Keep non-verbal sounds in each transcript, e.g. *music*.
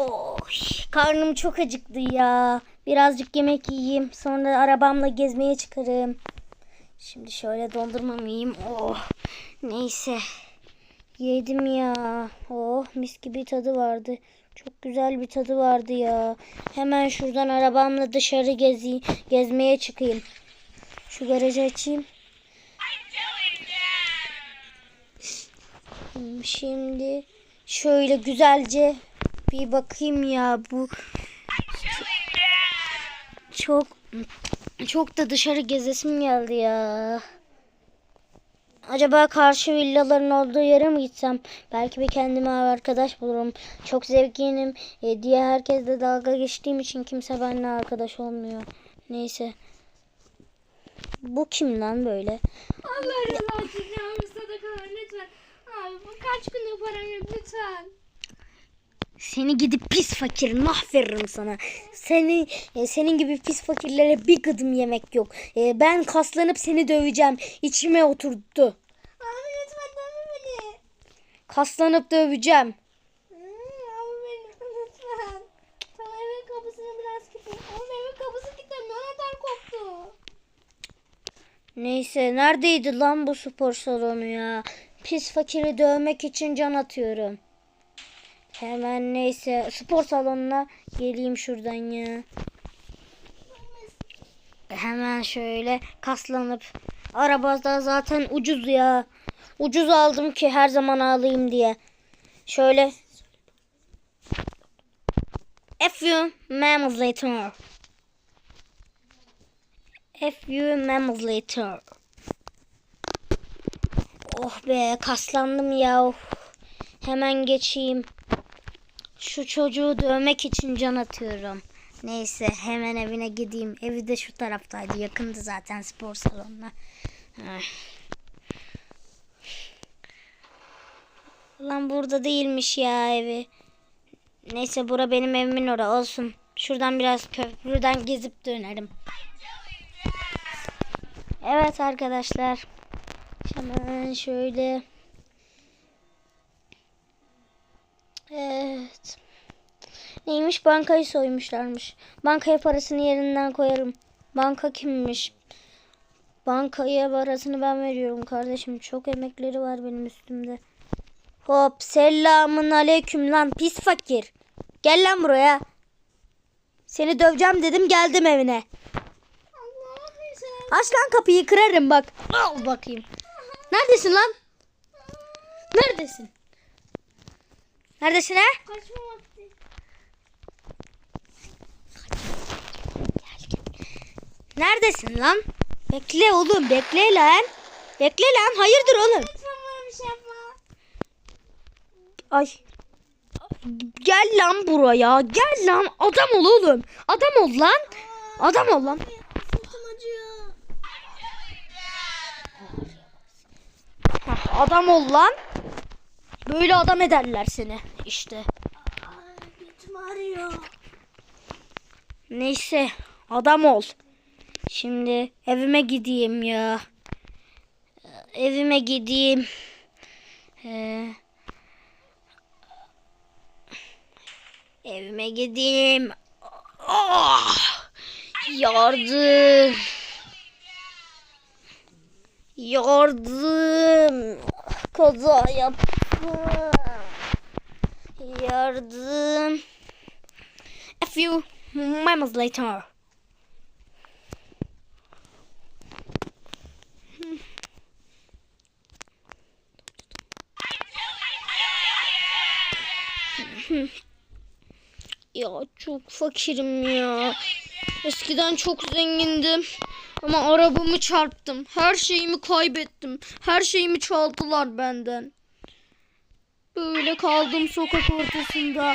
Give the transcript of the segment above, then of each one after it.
Oh, karnım çok acıktı ya. Birazcık yemek yiyeyim. Sonra arabamla gezmeye çıkarım. Şimdi şöyle dondurmamı yiyeyim. Oh, neyse. Yedim ya. Oh, mis gibi tadı vardı. Çok güzel bir tadı vardı ya. Hemen şuradan arabamla dışarı gezi gezmeye çıkayım. Şu garajı açayım. Şimdi şöyle güzelce bir bakayım ya bu çok çok da dışarı gezesim geldi ya. Acaba karşı villaların olduğu yere mi gitsem? Belki bir kendime arkadaş bulurum. Çok zevkinim e, diye herkesle dalga geçtiğim için kimse benimle arkadaş olmuyor. Neyse. Bu kim lan böyle? Allah rızası için sadaka lütfen. Abi bu kaç günlük param yok lütfen. Seni gidip pis fakir mahveririm sana. Seni e, senin gibi pis fakirlere bir gıdım yemek yok. E, ben kaslanıp seni döveceğim. İçime oturdu. Abi lütfen deme beni. Kaslanıp döveceğim. Hı, Abi beni *laughs* lütfen. Sana evin kapısını biraz kilitle. Ama evin kapısı kilitlemiyor. Anahtar koptu. Neyse neredeydi lan bu spor salonu ya? Pis fakiri dövmek için can atıyorum. Hemen neyse spor salonuna geleyim şuradan ya. Hemen şöyle kaslanıp arabada zaten ucuz ya. Ucuz aldım ki her zaman alayım diye. Şöyle A few moments later. A few moments later. Oh be kaslandım ya. Hemen geçeyim. Şu çocuğu dövmek için can atıyorum. Neyse hemen evine gideyim. Evi de şu taraftaydı. Yakındı zaten spor salonuna. Lan burada değilmiş ya evi. Neyse bura benim evimin ora olsun. Şuradan biraz köprüden gezip dönerim. Evet arkadaşlar. Hemen şöyle. Evet. Neymiş bankayı soymuşlarmış. Bankaya parasını yerinden koyarım. Banka kimmiş? Bankaya parasını ben veriyorum kardeşim. Çok emekleri var benim üstümde. Hop selamun aleyküm lan pis fakir. Gel lan buraya. Seni döveceğim dedim geldim evine. Aç lan kapıyı kırarım bak. Al bakayım. Neredesin lan? Neredesin? Neredesin ha? Kaçma vakti. Neredesin lan? Bekle oğlum bekle lan. Bekle lan hayırdır oğlum? Lütfen bana bir şey yapma. Ay. Gel lan buraya. Gel lan. Adam ol oğlum. Adam ol lan. Adam ol lan. Adam ol lan. Böyle adam ederler seni. İşte. Ağrıyor. Neyse adam ol. Şimdi evime gideyim ya. Evime gideyim. Ee, evime gideyim. Ah! yardım. Yardım. Kaza yaptım. Yardım. A few moments later. Ya çok fakirim ya. Eskiden çok zengindim. Ama arabamı çarptım. Her şeyimi kaybettim. Her şeyimi çaldılar benden. Böyle kaldım sokak ortasında.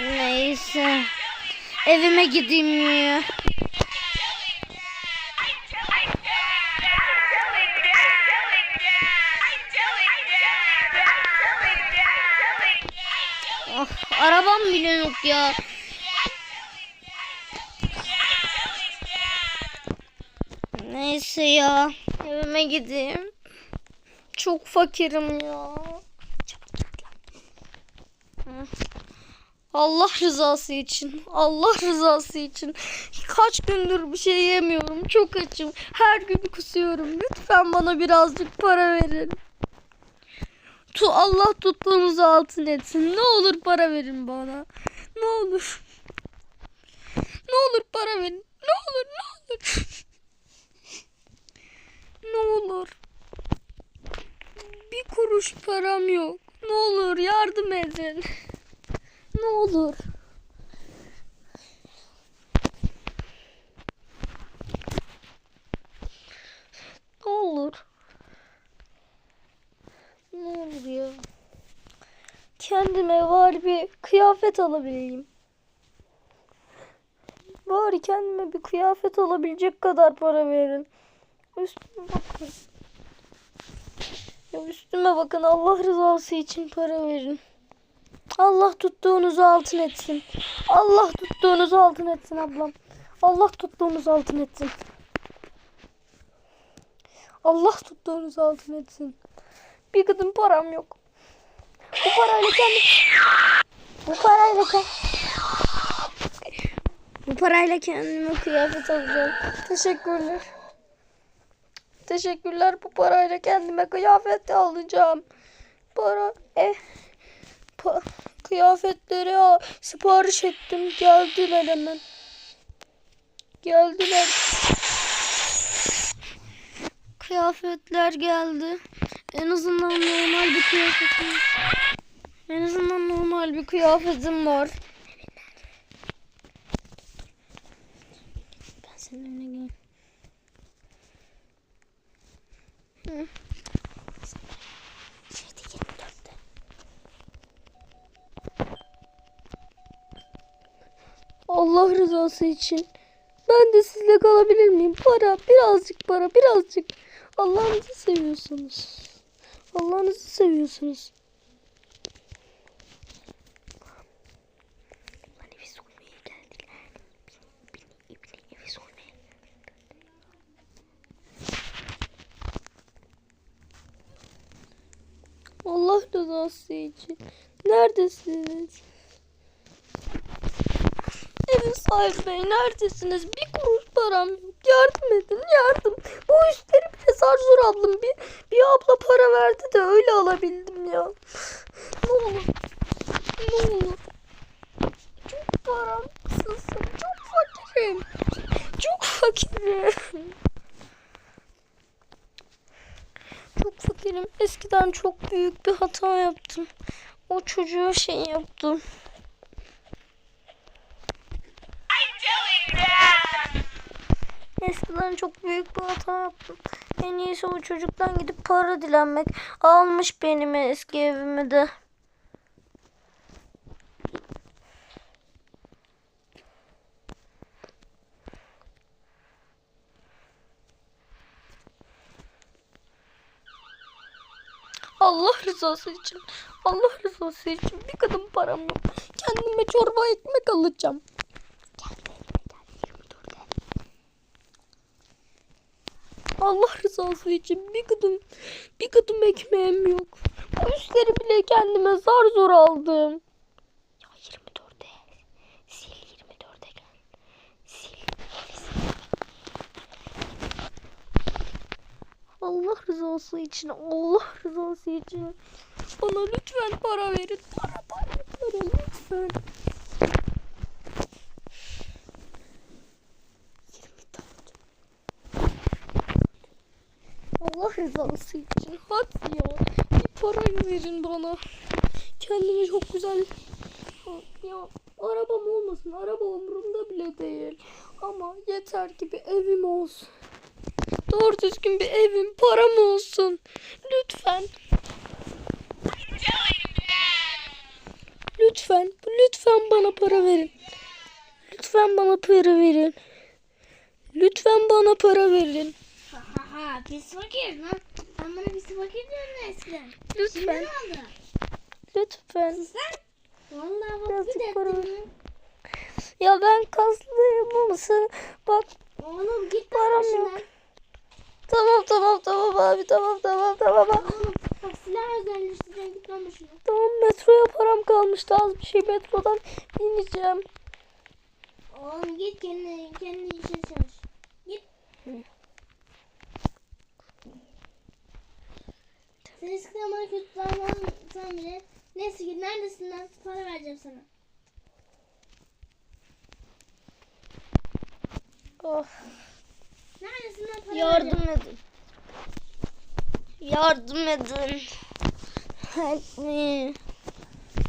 Neyse. Evime gideyim ya. Ah, arabam bile yok ya. Neyse ya. Evime gideyim. Çok fakirim ya. Allah rızası için. Allah rızası için. Kaç gündür bir şey yemiyorum. Çok açım. Her gün kusuyorum. Lütfen bana birazcık para verin. Tu Allah tuttuğunuzu altın etsin. Ne olur para verin bana. Ne olur. Ne olur para verin. Ne olur ne olur. *laughs* ne olur. Bir kuruş param yok. Ne olur yardım edin. Ne olur. Ne olur. Ne olur ya. Kendime var bir kıyafet alabileyim. Bari kendime bir kıyafet alabilecek kadar para verin. Üstüme bakın. Ya üstüme bakın Allah rızası için para verin. Allah tuttuğunuzu altın etsin. Allah tuttuğunuzu altın etsin ablam. Allah tuttuğunuzu altın etsin. Allah tuttuğunuzu altın etsin. Bir gıdım param yok. Bu parayla kendim... Bu parayla kendim... Bu parayla kendime kıyafet alacağım. Teşekkürler. Teşekkürler bu parayla kendime kıyafet alacağım. Para eh pa- kıyafetleri al- sipariş ettim. Geldiler hemen. Geldiler. Kıyafetler geldi. En azından normal bir kıyafetim. En azından normal bir kıyafetim var. Ben senin önüne geleyim. Hı. Şeyde 24'te. Allah rızası için. Ben de sizle kalabilir miyim? Para, birazcık para, birazcık. Allah'ınızı seviyorsunuz. Allah'ınızı seviyorsunuz. Hani biz soymaya geldik. Beni, beni, beni evi soymaya. Allah rızası için. Neredesiniz? Evin sahibi bey neredesiniz? Bir kuruş param yok. Yardım edin yardım. Bu üstleri bile zar zor aldım. Bir, bir abla para verdi de öyle alabildim ya. Ne olur. Ne olur. Çok param kısılsın. Çok fakirim. Çok fakirim. Fakirim. Eskiden çok büyük bir hata yaptım. O çocuğa şey yaptım. Eskiden çok büyük bir hata yaptım. En iyisi o çocuktan gidip para dilenmek. Almış benim eski evimi de. Allah rızası için. Allah rızası için bir kadın param yok. Kendime çorba ekmek alacağım. Allah rızası için bir gıdım bir gıdım ekmeğim yok. Bu üstleri bile kendime zar zor aldım. Allah rızası için Allah rızası için bana lütfen para verin. Para para para lütfen. 24 Allah rızası için hadi ya bir parayı verin bana. Kendime çok güzel ya arabam olmasın araba umurumda bile değil ama yeter ki bir evim olsun. Doğru düzgün bir evim param olsun. Lütfen. Lütfen lütfen bana para verin. Lütfen bana para verin. Lütfen bana para verin. Ha ha ha pis fakir lan. Ben bana pis fakir diyordun eskiden. Şimdi Lütfen. ne oldu? Lütfen. Sen? Vallahi bak bir ver. Ya ben kaslıyım mısın? Bak Oğlum git Param lan yok. başından. tamam tamam tamam abi tamam tamam tamam. Oğlum taksiler özelleştireceğim git lan başına. Tamam metroya param kalmıştı az bir şey metrodan ineceğim. Oğlum git kendi kendi işine çalış. Git. Sen kötü davransan bile neyse git neredesin lan para vereceğim sana. Oh, Neredesin lan para yardım vereceğim. edin. Yardım edin. Help me.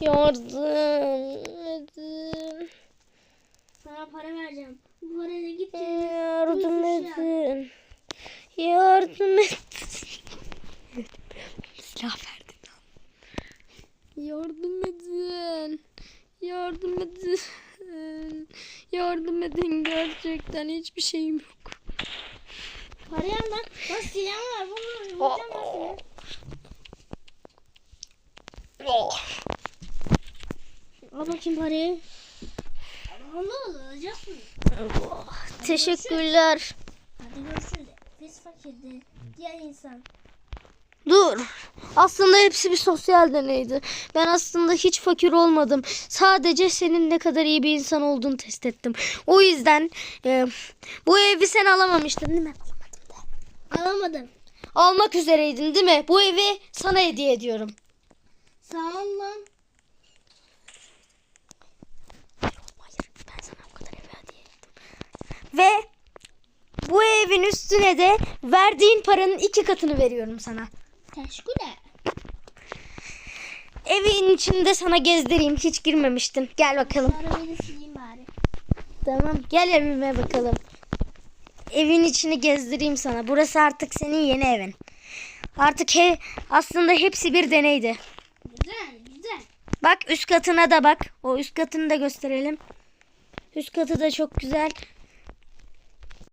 Yardım edin. Sana para vereceğim. Bu parayla git Yardım edin. Yardım edin. Silah verdim lan. Yardım edin. Yardım edin. Yardım edin gerçekten hiçbir şeyim yok. Parayı al lan. Bak silahım var. Bunu vuracağım ben. Oh. Al bakayım parayı. Allah Allah alacaksın. Teşekkürler. Hadi görüşürüz. Pis fakirdi. Diğer insan. Dur. Aslında hepsi bir sosyal deneydi. Ben aslında hiç fakir olmadım. Sadece senin ne kadar iyi bir insan olduğunu test ettim. O yüzden e, bu evi sen alamamıştın değil mi? Alamadım. Almak üzereydin değil mi? Bu evi sana hediye ediyorum. Sağ ol lan. Hayır ben sana o kadar evi hediye ettim. Ve bu evin üstüne de verdiğin paranın iki katını veriyorum sana. Teşekkürler. Evin içinde sana gezdireyim. Hiç girmemiştin. Gel bakalım. Arabayı sileyim bari. Tamam gel evime bakalım. Evin içini gezdireyim sana. Burası artık senin yeni evin. Artık he, aslında hepsi bir deneydi. Güzel güzel. Bak üst katına da bak. O üst katını da gösterelim. Üst katı da çok güzel.